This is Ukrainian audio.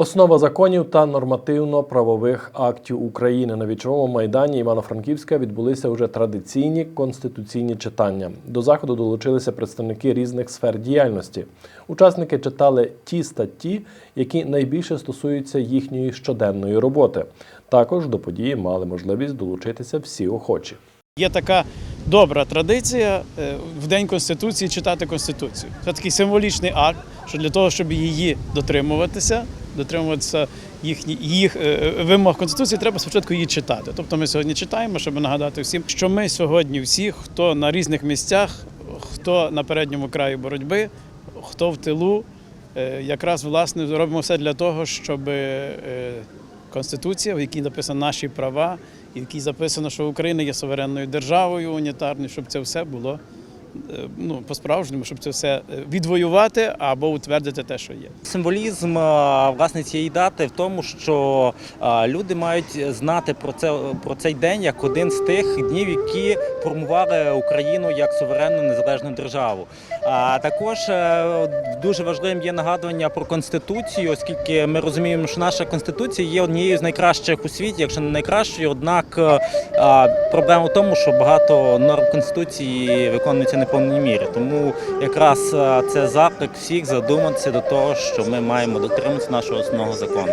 Основа законів та нормативно-правових актів України на вічовому майдані Івано-Франківська відбулися вже традиційні конституційні читання. До заходу долучилися представники різних сфер діяльності. Учасники читали ті статті, які найбільше стосуються їхньої щоденної роботи. Також до події мали можливість долучитися всі охочі. Є така добра традиція е, в День Конституції читати Конституцію. Це такий символічний акт, що для того, щоб її дотримуватися, дотримуватися їхні, їх е, вимог Конституції, треба спочатку її читати. Тобто ми сьогодні читаємо, щоб нагадати всім, що ми сьогодні всі, хто на різних місцях, хто на передньому краї боротьби, хто в тилу, е, якраз власне робимо все для того, щоб е, Конституція, в якій написано наші права, і в якій записано, що Україна є суверенною державою унітарною, щоб це все було е, ну, по-справжньому, щоб це все е, відвоювати або утвердити те, що є. Символізм власне цієї дати в тому, що люди мають знати про це про цей день як один з тих днів, які формували Україну як суверенну незалежну державу. А також е, дуже важливим є нагадування про конституцію, оскільки ми розуміємо, що наша конституція є однією з найкращих у світі, якщо не найкращою. Однак е, проблема в тому, що багато норм конституції виконуються не в повній мірі. Тому якраз е, це заклик всіх задуматися до того, що ми маємо дотримуватися нашого основного закону.